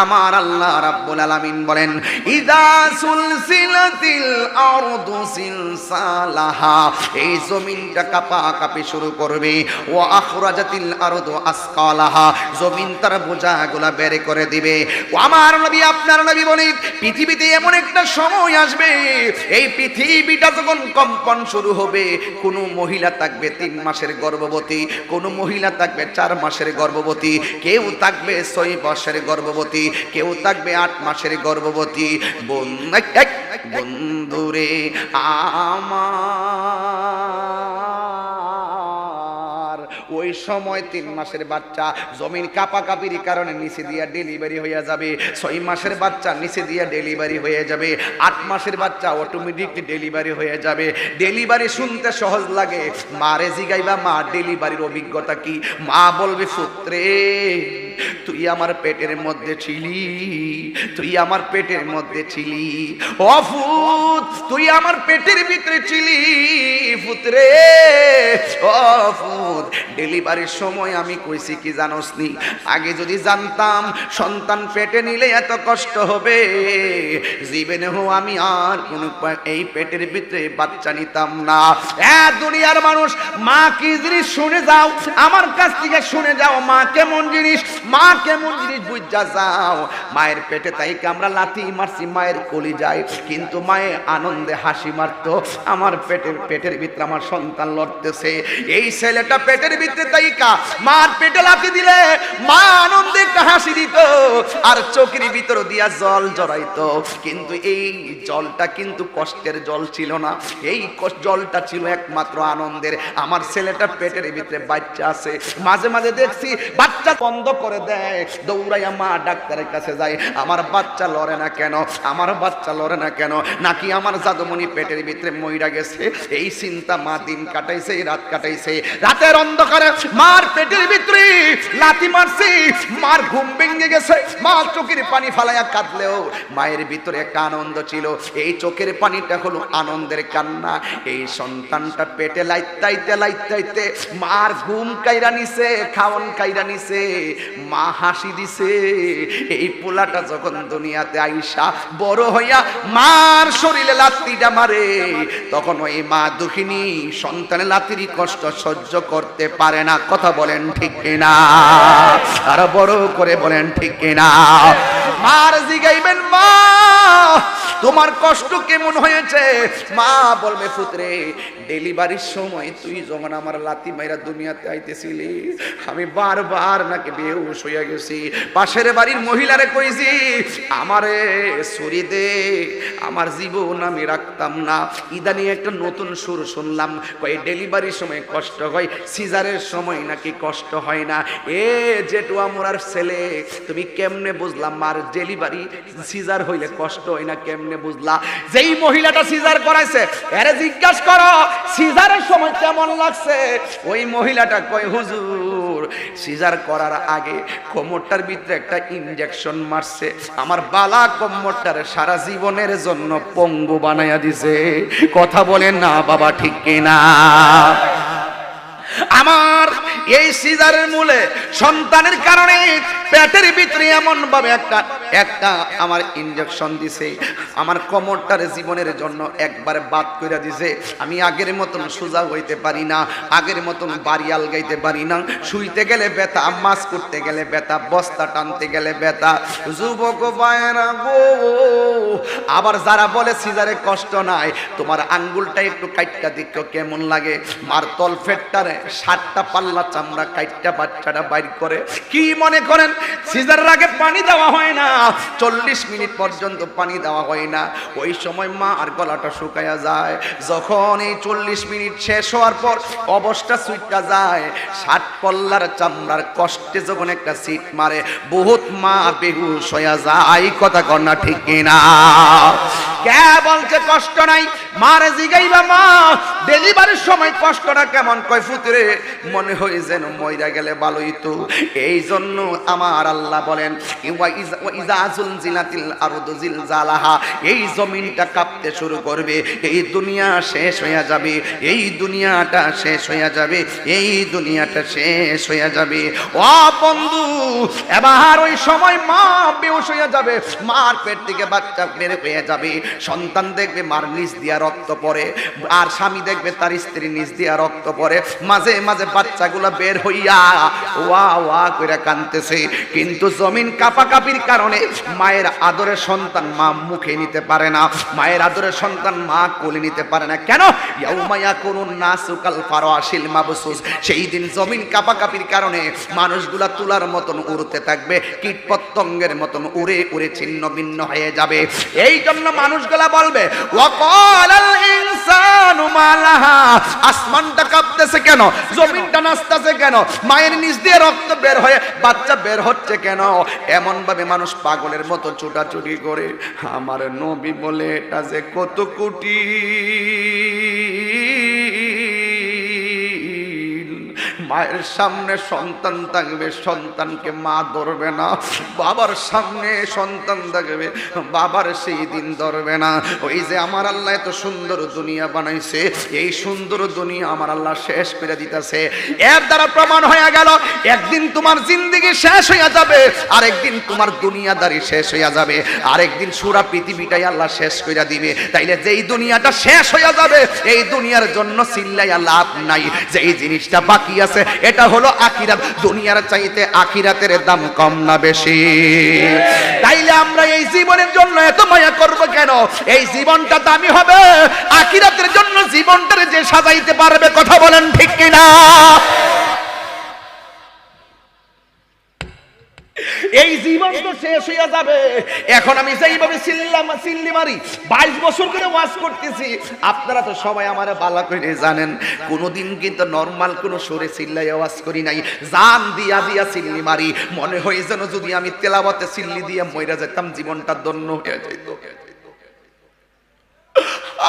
আমার আল্লাহ রাব্বুল আলামিন বলেন, ইদা সুলসিলাতিল আরদু সিলসালাহা এই জমিনটা কাপা কাপি শুরু করবে। ও আখরাজাতিল আরদু আসকালাহা জমিন তার বোঝাগুলা বের করে দিবে। আমার নবী, আপনার নবী বলে, পৃথিবীতে এমন একটা সময় আসবে, এই পৃথিবীটা যখন কম্পন শুরু হবে, কোন মহিলা থাকবে তিন মাসের গর্ভবতী, কোন মহিলা থাকবে চার মাসের গর্ভবতী, কেউ থাকবে ছয় মাসের গর্ভবতী কেউ থাকবে আট মাসের গর্ভবতী। বন্ধুরে, আমার। ওই সময় তিন মাসের বাচ্চা জমিন কাপাকাপির কারণে নিচে দিয়া ডেলিভারি হয়ে যাবে। ছয় মাসের বাচ্চা নিচে দিয়া ডেলিভারি হয়ে যাবে। আট মাসের বাচ্চা অটোমেটিক ডেলিভারি হয়ে যাবে। ডেলিভারি শুনতে সহজ লাগে। মারে জিগাইবা, মা, ডেলিভারির অভিজ্ঞতা কি? মা বলবে পুত্রে তুই আমার পেটের মধ্যে ছিলি, তুই আমার পেটের মধ্যে ছিলি। অফুত তুই আমার পেটের ভিতরে ছিলি পুত্রে অফুত ডেলিভারির সময় আমি কইছি কি জানোস নি? আগে যদি জানতাম, সন্তান পেটে নিলে এত কষ্ট হবে। জীবনে হো, আমি আর কোন এই পেটের ভিতরে বাচ্চা নিতাম না। এ দুনিয়ার মানুষ, মা কি জিনিস শুনে যাও? আমার কাছ থেকে শুনে যাও, মা কেমন জিনিস? মা, কেমন জিনিস বুঝা যাও? মায়ের পেটে তাই আমরা লাথি মারছি, মায়ের কলি যায়। কিন্তু মায়ে আনন্দে হাসি মারতো, আমার পেটের পেটের ভিতরে আমার সন্তান লড়তেছে। এই ছেলেটা পেটের ভিতরে তাইকা, মার পেটে লাথি দিলে মা আনন্দে একটা হাসি দিত, আর চোখের ভিতর দিয়া জল জড়াইতো। কিন্তু এই জলটা কিন্তু কষ্টের জল ছিল না। এই জলটা ছিল একমাত্র আনন্দের। আমার ছেলেটা পেটের ভিতরে বাচ্চা আছে। মাঝে মাঝে দেখছি বাচ্চা বন্ধ করে দেয়, দৌড়াইয়া মা ডাক্তারের কাছে যায়, আমার বাচ্চা লড়ে না কেন? আমার বাচ্চা লড়ে না কেন? নাকি আমার জাদুমণি পেটের ভিতরে মইরা গেছে? এই চিন্তা মা দিন কাটাইছে রাত কাটাইছে। রাতের অন্ধকারে মার পেটের ভিতরে লাথি মারছি, মার ঘুম ভেঙে গেছে। মা চোখের পানি ফালাইয়া কাঁদলেও মায়ের ভিতরে একটা আনন্দ ছিল। এই চোখের পানিটা হলো আনন্দের কান্না। এই সন্তানটা পেটে লাইতাইতে লাইতাইতে মার ঘুম কাইরা নিছে, খাওন কাইরা নিছে। মা হাসি দিছে। এই পোলাটা যখন দুনিয়াতে আইসা বড় হইয়া মার শরীরে লাত্তিটা মারে, তখন ওই মা দুঃখিনী সন্তানের লাতিরই কষ্ট সহ্য করতে পারে না। কথা বলেন ঠিক কিনা? আর বড় করে বলেন ঠিক কিনা? মার জিগাইবেন মা তোমার কষ্ট কেমন হয়েছে? মা বলবে, পুত্রে, ডেলিভারির সময় তুই যখন আমার লাতি মাইরা দুনিয়াতে আইতেছিলি, আমি বারবার নাকি বেহুশ হইয়া গেছি। পাশের বাড়ির মহিলারে কইছি, আমারে ছুরি দে, আমার জীবন আমি রাখতাম না। ইদানি একটা নতুন সুর শুনলাম কই ডেলিভারির সময় কষ্ট হয়, সিজারের সময় নাকি কষ্ট হয় না? এ জেটু আমরার ছেলে, তুমি কেমনে বুঝলাম, মার ডেলিভারি সিজার হইলে কষ্ট হয় না, কেমনে বুঝলা, যেই মহিলাটা সিজার করাইছে, এরে জিজ্ঞাসা করো, সিজারের সময় কেমন লাগছে? ওই মহিলাটা কয়, হুজুর, সিজার করার আগে কোমরটার ভিতরে একটা ইনজেকশন মারছে। আমার বালা কোমরটার সারা জীবনের জন্য পঙ্গু বানাইয়া দিছে। কথা বলেন না বাবা, ঠিক কিনা? আমার এই সিজারের মূলে সন্তানের কারণে পেটের ভিতরে এমন ভাবে একটা একটা আমার ইনজেকশন দিছে, আমার কোমরটার জীবনের জন্য একবার বাদ করে দিছে। আমি আগের মতন সোজা হইতে পারি না, আগের মতন বাড়ি আলগাইতে পারি না। শুইতে গেলে ব্যথা, মাছ করতে গেলে ব্যথা, বস্তা টানতে গেলে ব্যথা। যুবক বায়রা গো, আবার যারা বলে সিজারে কষ্ট নাই, তোমার আঙ্গুলটা একটু কাইটটা দেখো কেমন লাগে। মার তল ফেটটারে সাতটা পাল্লা চামড়া কাইটটা বাচ্চাটা বাইর করে। কি মনে করেন? সিজারের আগে পানি দেওয়া হয় না। চল্লিশ মিনিট পর্যন্ত পানি দেওয়া হয় না। ওই সময় মা আর গলাটা শুকায়া যায়। যখন এই চল্লিশ মিনিট শেষ হওয়ার পর অবস্থা সুইটটা যায়। ষাট পল্লার চামড়ার কষ্টে যখন একটা সিট মারে, বহুত মা বেহুশ হইয়া যায়। কথা কন্যা ঠিক কিনা? কে বলছে কষ্ট নাই? মারে জিগাইবা মা। ডেলিভারির সময় কষ্টটা কেমন? কয়, ফুতরে, মনে হয় যেন মইরা গেলে ভালোই তো। এই জন্য আমার আল্লাহ বলেন এই জমিনটা কাঁপতে শুরু করবে, এই দুনিয়া শেষ হয়ে যাবে, এই দুনিয়াটা শেষ হয়ে যাবে, এই দুনিয়াটা শেষ হয়ে যাবে। ও বন্ধু, এবার ওই সময় মা বেউস হয়ে যাবে, মার পেট থেকে বাচ্চা বের হয়ে যাবে, সন্তান দেখবে মার নিচ দিয়া রক্ত পড়ে, আর স্বামী দেখবে তার স্ত্রী নিচ দিয়া রক্ত পড়ে, মাঝে মাঝে বাচ্চাগুলো বের হইয়া ওয়া ওয়া করে কানতেছে কিন্তু জমিন কাপাকাপির কারণে মায়ের আদরের সন্তান মা মুখে নিতে পারে না, মায়ের আদরের সন্তান মা কোলে নিতে পারে না। কেন? ইয়াউমায়া করুন নাসুকাল ফারাশিল মাবসুস। সেই দিন জমিন কাপাকাপির কারণে মানুষগুলা তুলার মতন উড়তে থাকবে কীট পতঙ্গের মতন উড়ে উড়ে ছিন্ন ভিন্ন হয়ে যাবে। এই জন্য মানুষগুলা বলবে, ওয়াকালাল ইনসানু মালাহা। আসমানটা কাঁপতেছে কেন? জমিনটা নাচতেছে কেন? মায়ের নিচ দিয়ে রক্ত বের হয়ে বাচ্চা বের হচ্ছে কেন? এমন ভাবে মানুষ পাগলের মতো ছুটাছুটি করে। আমার নবী বলে, এটা যে কত কোটি। মায়ের সামনে সন্তান থাকবে, সন্তানকে মা ধরবে না। বাবার সামনে সন্তান থাকবে, বাবার সেই দিন ধরবে না। ওই যে আমার আল্লাহ এত সুন্দর দুনিয়া বানাইছে, এই সুন্দর দুনিয়া আমার আল্লাহ শেষ করে দিতেছে। এর দ্বারা প্রমাণ হয়ে গেল, একদিন তোমার জিন্দিগি শেষ হয়ে যাবে, আরেকদিন তোমার দুনিয়াদারি শেষ হয়ে যাবে। আরেকদিন সুরা পৃথিবীটাই আল্লাহ শেষ করে দিবে। তাইলে যেই দুনিয়াটা শেষ হয়ে যাবে, এই দুনিয়ার জন্য চিল্লাইয়া লাভ নাই। যে এই জিনিসটা বাকি আছে এটা হলো আখিরাত। দুনিয়ার চাইতে আখিরাতের দাম কম না বেশি। তাইলে আমরা এই জীবনের জন্য এত মায়া করব কেন? এই জীবনটা দামি হবে। আখিরাতের জন্য জীবনটারে যে সাজাইতে পারবে কথা বলেন ঠিক কিনা? এই জীবন তো শেষ হয়ে যাবে। এখন আমি যেইভাবে চিল্লাম চিল্লি মারি, বাইশ বছর করে ওয়াজ করতেছি, আপনারা তো সবাই আমার বালা করে জানেন, কোনোদিন কিন্তু নর্মাল কোনো সুরে চিল্লাই ওয়াজ করি নাই। জান দিয়া দিয়া চিল্লি মারি, মনে হয় যেন যদি আমি তেলাবতে চিল্লি দিয়ে মইরা যেতাম জীবনটা দন্য হয়ে যেত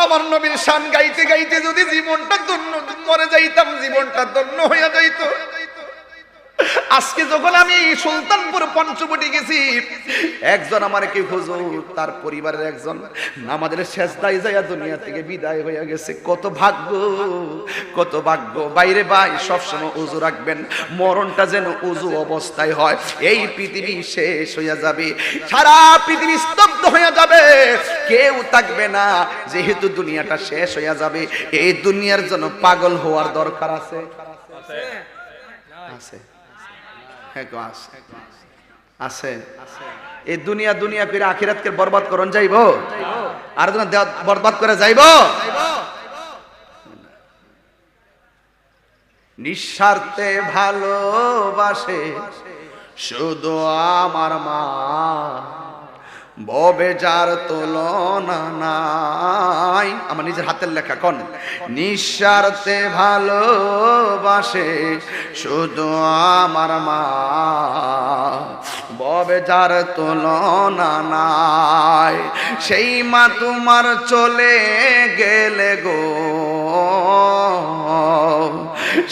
আমার নবীর শান গাইতে গাইতে যদি জীবনটা দন্য মরে যাইতাম, জীবনটা দন্য হয়ে যাইতো। আজকে যখন আমি সুলতানপুর পঞ্চবটি গেছি, একজন আমার কি হুজুর? তার পরিবারের একজন। আমাদের শেষ দায় যাইয়া দুনিয়া থেকে বিদায় হয়ে গেছে। কত ভাগ্য কত ভাগ্য। বাইরে ভাই, সবসময় উজু রাখবেন। মরণটা যেন উজু অবস্থায় হয়। এই পৃথিবী শেষ হয়ে যাবে। সারা পৃথিবী স্তব্ধ হয়ে যাবে। কেউ থাকবে না, যেহেতু দুনিয়াটা শেষ হয়ে যাবে। এই দুনিয়ার জন্য পাগল হওয়ার দরকার আছে? আছে। হ্যাঁ আছে। আছে। এই দুনিয়া দুনিয়া করে আখিরাতকে বরবাদ করন যাইব? আর বরবাদ করে যাইব? নিঃস্বার্থে ভালোবাসে শুধু আমার মা। ববে তুলনা নাই। আমার নিজের হাতের লেখা, কোন? নিঃস্বার্থে ভালোবাসে শুধু আমার মা। ববে যার তুলনা নাই, সেই মা তোমার চলে গেলে গো।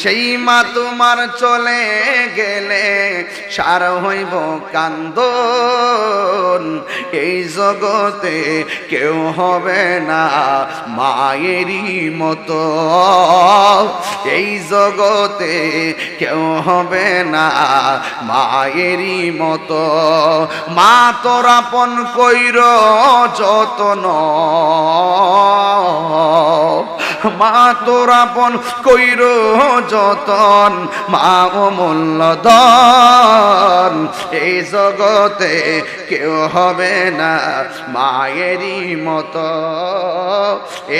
সেই মা তোমার চলে গেলে সার হইব কান্দন। এই জগতে কেউ হবে না মায়েরই মতো। এই জগতে কেউ হবে না মায়েরই মতো। মা তোর আপন কইর যতন। মা তোর আপন কইর যতন মা ও দন এই জগতে কেউ হবে না মায়েরই মত।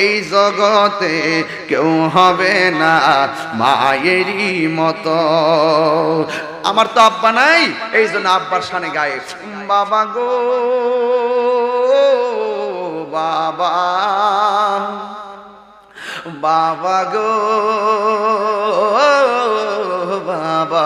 এই জগতে কেউ হবে না মায়েরই মত। আমার তো আব্বা নাই, এই জন্য আব্বার সানে গায়ে, বাবা গো, বাবা। বাবা গো বাবা।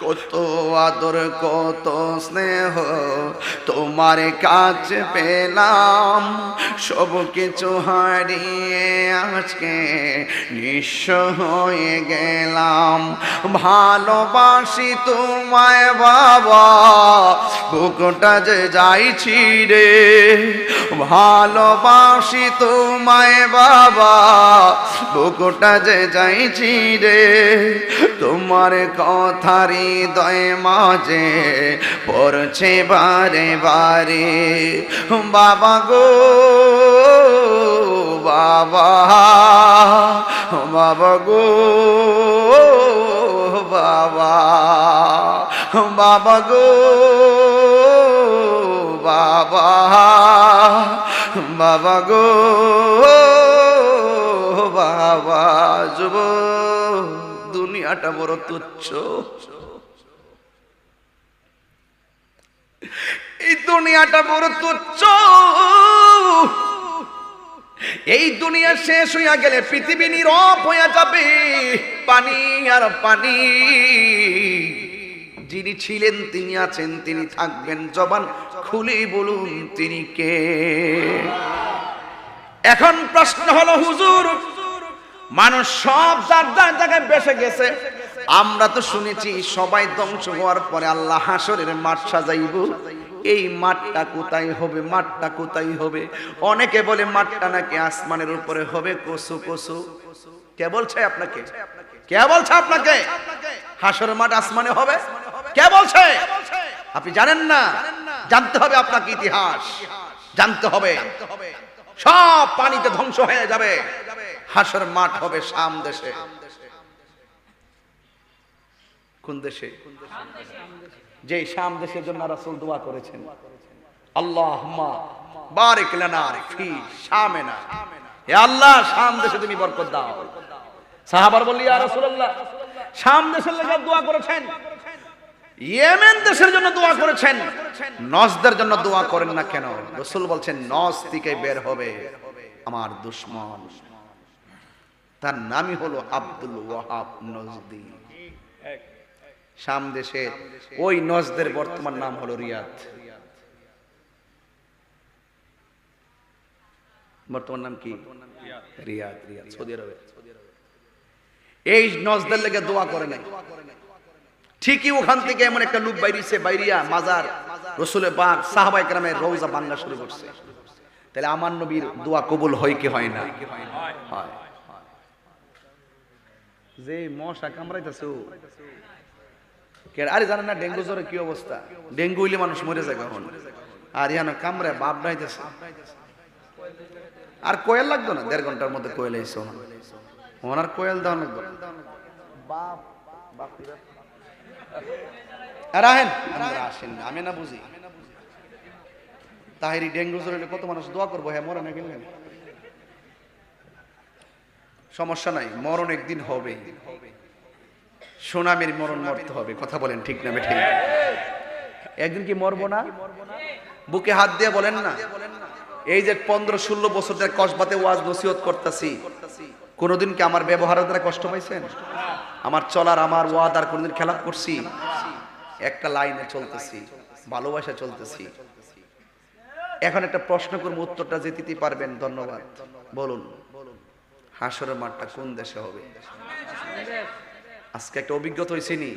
কত আদর, কত স্নেহ তোমার কাছে পেলাম। সব কিছু হারিয়ে আজকে নিঃস্ব হয়ে গেলাম। ভালোবাসি তোমায় বাবা, বুকটা যে যাইছি রে। ভালোবাসি তোমায় বাবা, বুকটা যে যাইছি রে। তোমার কথারি দয় মাঝে পড়ছে বারে বারে। বাবা গো, বাবা বাবা গো, বাবা বাবা গো, বাবা বাবা গো, বাবা, যুব, দুনিয়াটা বড় তুচ্ছ। এই দুনিয়াটা বড় তুচ্ছ। এই দুনিয়া শেষ হইয়া গেলে পৃথিবী নীরব হইয়া যাবে। পানি আর পানি। যিনি ছিলেন, তিনি আছেন, তিনি থাকবেন। জবান খুলে বলুন, তিনি কে? এখন প্রশ্ন হলো, হুজুর, মানুষ সব যার যার জায়গায় বেসে গেছে আমরা তো শুনেছি সবাই ধ্বংস হওয়ার পরে আল্লাহ হাসরের মাঠ সাজাইব। এই মাঠটা কোথায় হবে? মাঠটা কোথায় হবে? অনেকে বলে মাঠটা নাকি আসমানের উপরে হবে। কসু কসু। কে বলছে আপনাকে? কে বলছে আপনাকে? হাসরের মাঠ আসমানে হবে? কে বলছে? আপনি জানেন না? জানতে হবে আপনাকে ইতিহাস। জানতে হবে। সব পানিতে ধ্বংস হয়ে যাবে। হাসর মাঠ হবে শাম দেশে। কোন দেশে? যে শাম দেশের জন্য রাসূল দোয়া করেছেন। আল্লাহুম্মা বারিক লানা ফি শামেনা। হে আল্লাহ শাম দেশে তুমি বরকত দাও। সাহাবার বললি ইয়া রাসূলুল্লাহ শাম দেশের লেগে দোয়া করেছেন। ইয়েমেন দেশের জন্য দোয়া করেছেন। নজদের জন্য দোয়া করেন না কেন? রসুল বলছেন নজ থেকে বের হবে আমার দুশ্মন। তার নামই হলো আব্দুল ওয়াহাব নজদি। শাম দেশের ওই নজদের বর্তমান নাম হলো রিয়াদ। বর্তমান নাম কি? রিয়াদ রিয়াদ সৌদি আরবে। এই নজদের লেগে দোয়া করে নাই। ঠিকই ওখান থেকে এমন একটা লোক বাইরিছে বাইরিয়া মাজার রসুলে বাগ সাহাবাই গ্রামের রৌজা বাংলা শুরু করছে। তাহলে আমার নবীর দোয়া কবুল হয় কি হয় না? হয় যে মশা কামড়াইতেছে আরে জানেন না ডেঙ্গু জ্বরে কি অবস্থা? ডেঙ্গু হইলে মানুষ মরে যায় কখন? আর ইয়ানো কামড়ে বাপ ডাইতেছে। আর কোয়েল লাগতো না? দেড় ঘণ্টার মধ্যে কোয়েল এসে ওনার। কোয়েল দেওয়া লাগতো। আর আহেন আমরা আসেন আমি না বুঝি। তাহিরি ডেঙ্গু জ্বর কত মানুষ দোয়া করব? হ্যাঁ মরে না। গেলেন সমস্যা নাই মরণ একদিন হবে। সোনামের মরণ মরতে হবে, কথা বলেন ঠিক না ঠিক একদিন কি মরবো না? বুকে হাত দিয়ে বলেন না। এই যে পনেরো ষোলো বছর ধরে কসবাতে ওয়াজ নসিহত করতেছি, কোনোদিন কি আমার ব্যবহারের দ্বারা কষ্ট পাইছেন? আমার চলার, আমার ওয়াদার কোনোদিন খেলাপ করছি? একটা লাইনে চলতেছি, ভালোবাসা চলতেছি। এখন একটা প্রশ্ন করব, উত্তরটা যে দিতে পারবেন, ধন্যবাদ। বলুন, হাসরের মাঠটা কোন দেশে হবে? আজকে একটা অভিজ্ঞতা হয়েছে নি?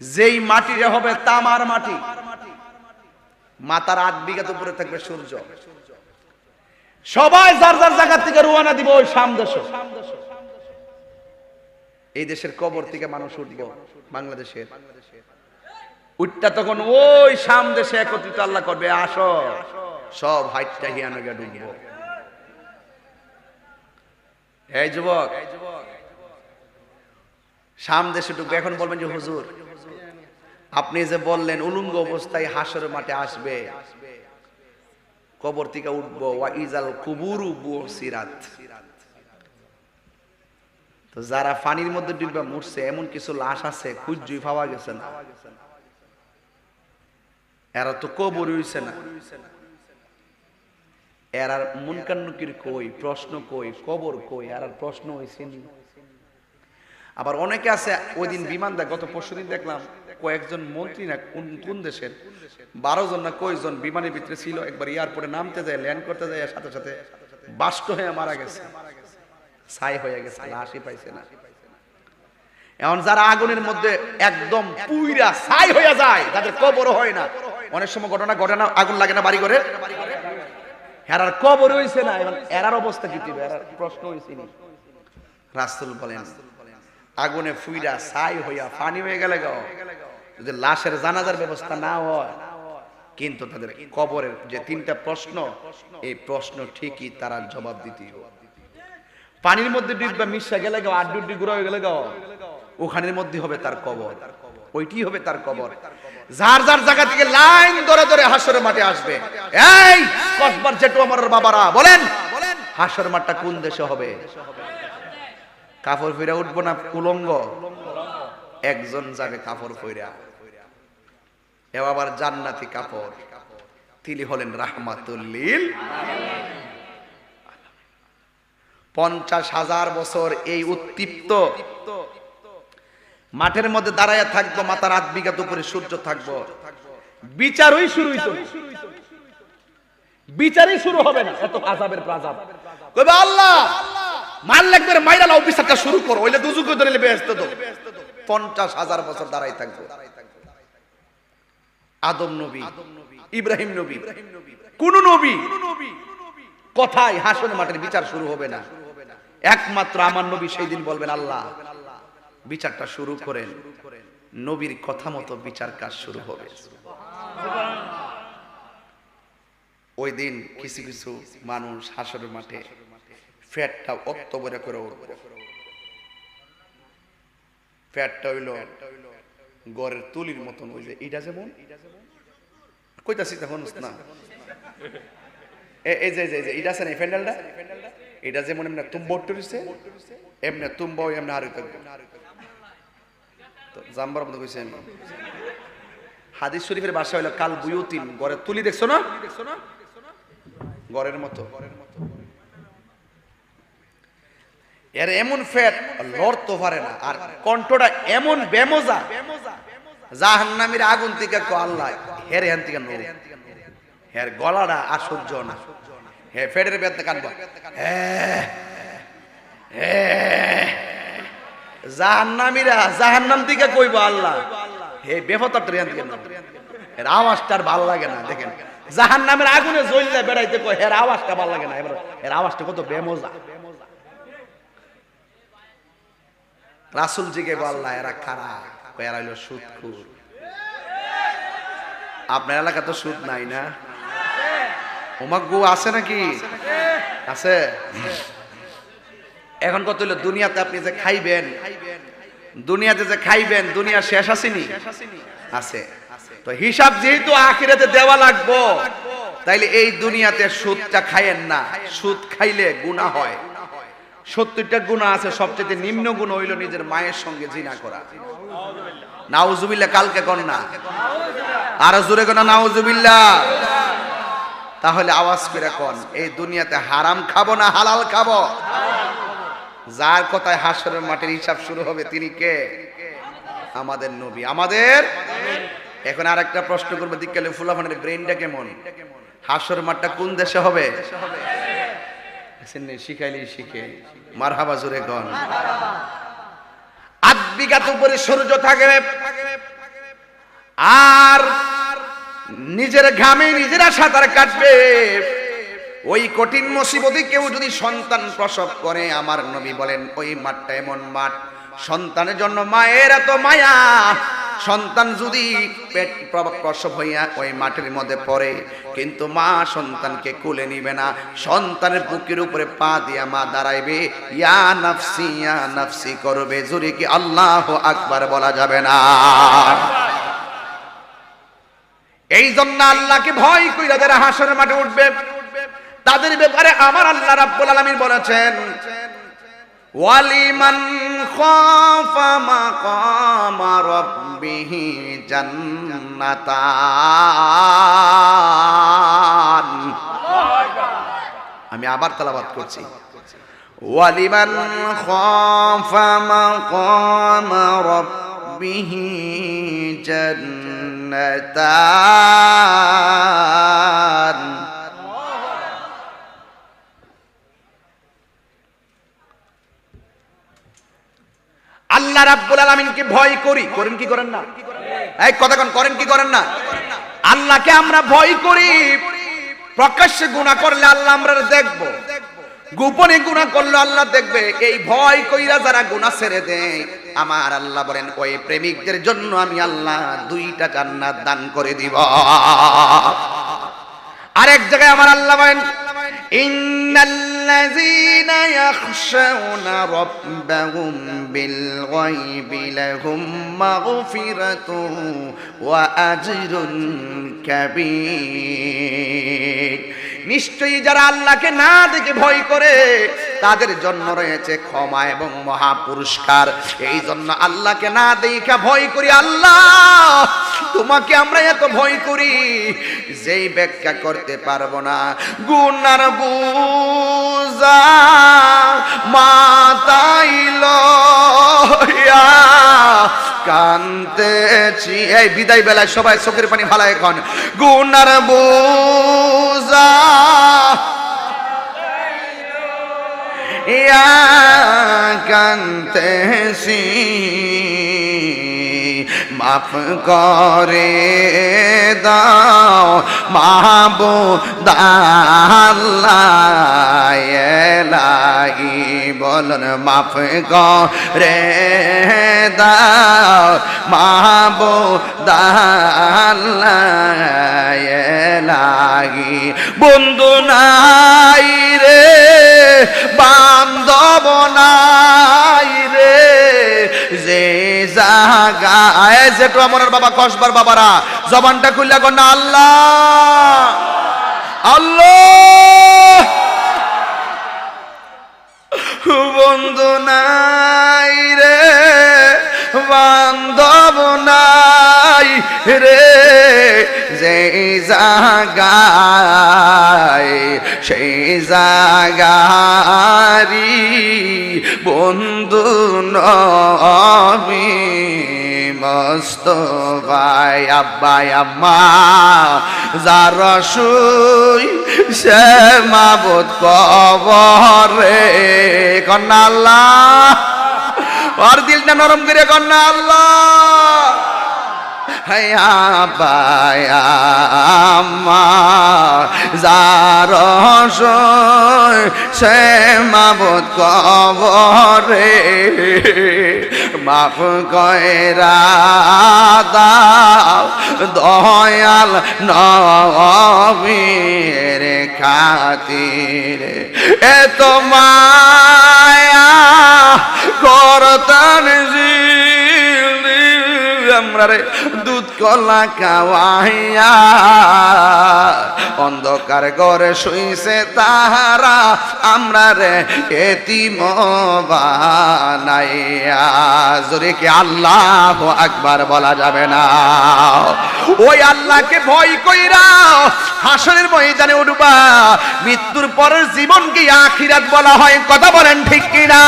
যেই মাটিটা হবে তামার মাটি, মাতার আট বিঘাত উপরে থাকবে সূর্য। সবাই যার যার জায়গা থেকে রুয়ানা দিব, ওই সাম দেশ। এই দেশের কবর থেকে মানুষ উঠবো, বাংলাদেশের। উঠটা তখন ওই সামদেশে একত্রিত আল্লাহ করবে, আসো। সব হাইটটা হিয়ানো হিয়ানগা ডুববো। এই যুবক সাম দেশে ডুববে এখন বলবেন যে হুজুর, আপনি যে বললেন উলুঙ্গ অবস্থায় হাসর মাঠে আসবে, কবর থেকে উঠবো ইজাল কুবুরু সিরাত তো যারা পানির মধ্যে ডুববে মরছে, এমন কিছু লাশ আছে খুঁজুই পাওয়া গেছে না। এরা তো কবর হইছে না। এরার মুনকান্নুকির কই, প্রশ্ন কই, কবর কই, এরার প্রশ্ন হইছে নি। আবার অনেকে আছে ওই দিন বিমান দেখ গত পরশু দিন দেখলাম। কয়েকজন মন্ত্রী না কোন কোন দেশের? বারো জন না কয়েকজন বিমানের ভিতরে ছিল একবার এয়ারপোর্টে নামতে যায় ল্যান্ড করতে যায় সাথে সাথে বাষ্ট হয়ে মারা গেছে। ছাই হয়ে গেছে লাশই পাইছে না। এখন যারা আগুনের মধ্যে একদম পুইরা ছাই হয়ে যায় তাদের কবর হয় না। অনেক সময় ঘটনা ঘটনা আগুন লাগে না বাড়ি করে হেরার কবর হইছে না এরার অবস্থা কি এরার প্রশ্ন হইছে নি। রাসূল বলেন আগুনে ফুইরা ছাই হইয়া পানি হয়ে গেলে গো। যদি লাশের জানাজার ব্যবস্থা না হয়, কিন্তু তাদের কবরের যে তিনটা প্রশ্ন, এই প্রশ্ন ঠিকই তারা জবাব দিতে পানির মধ্যে ডিব্বা মিশা গেলে গো আড্ডুড্ডি গুঁড়ো হয়ে গেলে গো। ওখানের মধ্যে হবে তার কবর, ওইটি হবে তার কবর। যার যার জায়গা থেকে লাইন ধরে ধরে হাসরের মাঠে আসবে। এই, কসবার জেঠু আমার বাবারা, বলেন হাসর মাঠটা কোন দেশে হবে? কাপড় ফিরা উঠবো না কুলঙ্গ একজন যাবে কাপড় ফিরা। এ আবার জান্নাতি কাপড়। তিনি হলেন রাহমাতুল্লিল পঞ্চাশ হাজার বছর এই উত্তীপ্ত। মাঠের মধ্যে দাঁড়াইয়া থাকব, মাথার আট বিঘাত উপরে সূর্য থাকব। বিচারই শুরু হইতো। বিচারই শুরু হবে না, এত আজাবের প্রাজাব কইবে আল্লাহ মাল লাগবে রে, মাইরা লাও বিচারটা শুরু করো। ওইলে দুজুকে ধরে বেহেস্ত তো। পঞ্চাশ হাজার বছর দাঁড়াই থাকব। আদম নবী ইব্রাহিম নবী কোন নবী কথাই হাসন মাঠের বিচার শুরু হবে না। একমাত্র আমার নবী সেই দিন বলবেন আল্লাহ বিচারটা শুরু করেন। নবীর কথা মতো বিচার কাজ শুরু হবে। ওই দিন কিছু কিছু মানুষ হাসরের মাঠে ফ্যাটটা অত বড় করে উঠবে। ফ্যাটটা হইল গড়ের তুলির মতন ওই যে, এটা যেমন? কইতাছি তখন না। এই যে এই যে এটা আছে না এই প্যান্ডেলটা এটা যেমন এমনি তুম্ব উঠতেছে এমনি তুম্ব এমনি থাকবে তো জাম্বার মতো কইছে আমি হাদিস শরীফের বাসা হইল কাল বুয়ুতিন, গড়ের তুলি দেখছ না? গড়ের মতো। এর এমন ফ্যাট লড়তে পারে না। আর কণ্ঠটা এমন বেমজা, জাহান্নামীর আগুন থেকে কো আল্লাহ, হের হেন থেকে নো হের গলাটা আর সহ্য না। হে ফেডের বেদনা কানব। জাহান্নামীরা, জাহান্নাম থেকে কইব আল্লাহ, হে বেফতার ট্রেন থেকে নাও। এর আওয়াজটা ভালো লাগে না, দেখেন। জাহান্নামের আগুনে জ্বললে বেড়াইতে কয়, হের আওয়াজটা ভালো লাগে না। এবার এর আওয়াজটা কত বেমজা। রাসুল জিকে আল্লাহ এরা কারা? এরা হইল সুদখুর আপনার এলাকা তো সুদ নাই না? ওমাক গু, আছে নাকি? আছে। এখন কত হইল, দুনিয়াতে আপনি যে খাইবেন, দুনিয়াতে যে খাইবেন, দুনিয়া শেষ আসেনি? আছে। তো হিসাব যেহেতু আখিরাতে দেওয়া লাগবো, তাইলে এই দুনিয়াতে সুদটা খাইয়েন না। সুদ খাইলে গুনাহ হয়। সত্তরটা গুণা আছে, সবচেয়ে নিম্ন গুণ হইল নিজের মায়ের সঙ্গে জিনা করা। নাউজুবিল্লা কালকে কর না। আর জোরে কোনা নাউজুবিল্লা তাহলে আওয়াজ করে কন, এই দুনিয়াতে হারাম খাব না হালাল খাব? যার কথায় হাসরের মাটির হিসাব শুরু হবে তিনি কে? আমাদের নবী। আমাদের? এখন আর একটা প্রশ্ন করব দিককালে ফুলাফানের ব্রেনটা কেমন? হাসর মাঠটা কোন দেশে হবে? শুনে শিখাইলি শিখে। মার গন। উপরে সূর্য থাকে আর নিজের ঘামে নিজেরা সাঁতার কাটবে। ওই কঠিন মুসিবতে কেউ যদি সন্তান প্রসব করে, আমার নবী বলেন, ওই মাঠটা এমন মাঠ। সন্তানের জন্য মায়ের এত মায়া। সন্তান যদি পেট প্রসব হইয়া ওই মাটির মধ্যে পড়ে, কিন্তু মা সন্তানকে কুলে নিবে না। সন্তানের বুকের উপরে পা দিয়া মা দাঁড়াইবে, ইয়া নাফসি ইয়া নাফসি করবে। জুরি কি আল্লাহ আকবার বলা যাবে না? এই জন্য আল্লাহকে ভয় কইরা যারা হাসরের মাঠে উঠবে, তাদের ব্যাপারে আমার আল্লাহ রাব্বুল আলামিন বলেছেন ওয়ালিমান খাফা মাকামা রাব্বিহি জান্নাতান। আমি আবার তেলাওয়াত করছি। ওয়ালিমান খাফা মাকামা রাব্বিহি জান্নাতান। আল্লাহ রাব্বুল আলামিনকে ভয় করি। করেন কি করেন না? এই কথা কোন, করেন কি করেন না? আল্লাহকে আমরা ভয় করি। প্রকাশ্যে গুনাহ করলে আল্লাহ আমরা দেখব। গোপনে গুনাহ করলে আল্লাহ দেখবে। এই ভয় কইরা যারা গুনাহ ছেড়ে দেয়, আমার আল্লাহ বলেন, ওই প্রেমিকদের জন্য আমি আল্লাহ দুইটা জান্নাত দান করে দিব। আরেক জায়গায় আমার আল্লাহ বলেন ইন্নাল্লাযীনা ইয়াখশাউনা রাব্বাহুম বিল গায়বি লাহুম মাগফিরাতুন ওয়া আজরুন নিশ্চয়ই যারা আল্লাহকে না দেখে ভয় করে, তাদের জন্য রয়েছে ক্ষমা এবং মহা পুরস্কার এই জন্য আল্লাহকে না দেখা ভয় করি, আল্লাহ, তোমাকে আমরা এত ভয় করি, যেই ব্যাখ্যা করতে পারব না। গুনার বুজা মাতাইল কান্তেছি এই বিদায় বেলায় সবাই চোখের পানি ফালায় এখন। গুনার বুজা ইয়া কান্তেছি মাফ করে দাও মাহবু দাল্লাই বলন মাফ করে দাও মাহবু দাল্লাই বন্ধু নাই রে, বান্ধব নাই যে জাগায় যেটু আমার বাবা, কসবার বাবারা। জবানটা খুললা কন্যা আল্লাহ। আল্লাহ। বন্ধু নাই রে, বান্ধব নাই রে যে জাগায় সেই জাগারি বন্ধু নবী মস্ত ভাই, আব্বাই, আম্মা, যার সুই সে মাবত কবরে। কন্যা আল্লাহ, ওর দিলটা নরম করে কন্যা আল্লাহ। হায়া বায়া মা, যার সে মাবত কবরে মাফ কয়রা দাও, দয়াল নবীর খাতির। এত মায়া করতান আমরা রে কলা খাওয়াইয়া অন্ধকার ঘরে শুইছে তাহারা, আমরা রে এতিম বানাইয়া। কি আল্লাহ আকবার বলা যাবে না? ওই আল্লাহকে ভয় কইরা হাসনের ময়দানে উঠবা, মৃত্যুর পরের জীবনকে আখিরাত বলা হয়, কথা বলেন ঠিক কিনা?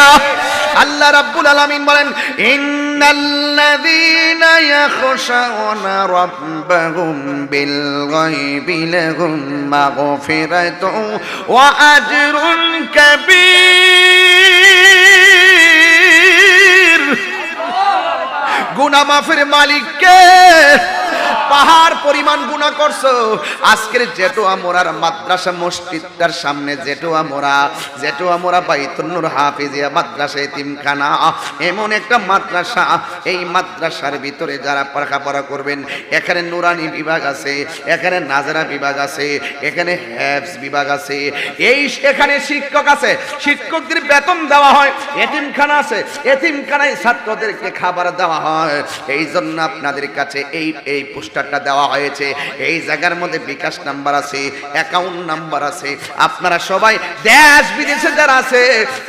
আল্লাহ রাব্বুল আলামিন বলেন, ইন্নাল্লাযীনা ইয়াখশাউনা রাব্বাহুম বিল গায়বি লাহুম মাগফিরাতুন ওয়া আজরুন কাবীর। গুনাহ মাফের মালিককে পাহাড় পরিমাণ গুণা করছ। আজকের জেটোয়া মোরার মাদ্রাসা মসজিদটার সামনে জেটোয়া মোরা জেটোয়া মোরা বাইতুন্নুর হাফিজিয়া মাদ্রাসা এতিমখানা। এমন একটা মাদ্রাসা। এই মাদ্রাসার ভিতরে যারা পড়াপড়া করবেন, এখানে নুরানি বিভাগ আছে, এখানে নাজরা বিভাগ আছে, এখানে হ্যাবস বিভাগ আছে। এই এখানে শিক্ষক আছে। শিক্ষকদের বেতন দেওয়া হয়, এতিমখানা আছে। এতিমখানায় ছাত্রদেরকে খাবার দেওয়া হয়। এই জন্য আপনাদের কাছে এই এই পোস্টারটা দেওয়া হয়েছে। এই জায়গার মধ্যে বিকাশ নাম্বার আছে অ্যাকাউন্ট নাম্বার আছে। আপনারা সবাই দেশ বিদেশে যারা আছে,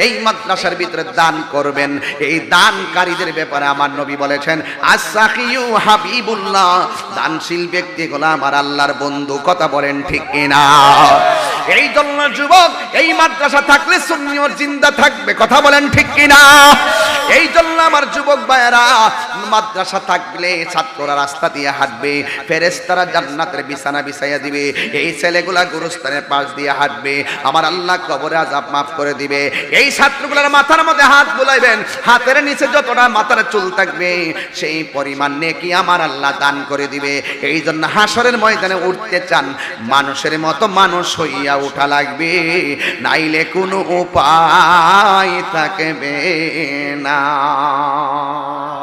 এই মাদ্রাসার ভিতরে দান করবেন। এই দানকারীদের ব্যাপারে আমার নবী বলেছেন আসাকিউ হাবিবুল্লাহ। দানশীল ব্যক্তি হলো আমার আল্লাহর বন্ধু, কথা বলেন ঠিক কিনা? এই জন্য যুবক, এই মাদ্রাসা থাকলে সুন্নিয়র জিন্দা থাকবে, কথা বলেন ঠিক কিনা? এই জন্য আমার যুবক ভাইয়েরা, মাদ্রাসা থাকলে ছাত্ররা রাস্তা দিয়ে হাঁটবে ফেরেস্তারা জান্নাতের বিছানা বিছাইয়া দিবে, এই ছেলেগুলা গুরুস্থানের পাশ দিয়ে হাঁটবে, আমার আল্লাহ কবরে আজাব মাফ করে দিবে। এই ছাত্রগুলোর মাথার মধ্যে হাত বুলাইবেন, হাতের নিচে যতটা মাথার চুল থাকবে, সেই পরিমাণ নেকি আমার আল্লাহ দান করে দিবে। এই জন্য হাসরের ময়দানে উঠতে চান, মানুষের মতো মানুষ হইয়া উঠা লাগবে, নাইলে কোনো উপায় থাকবে না।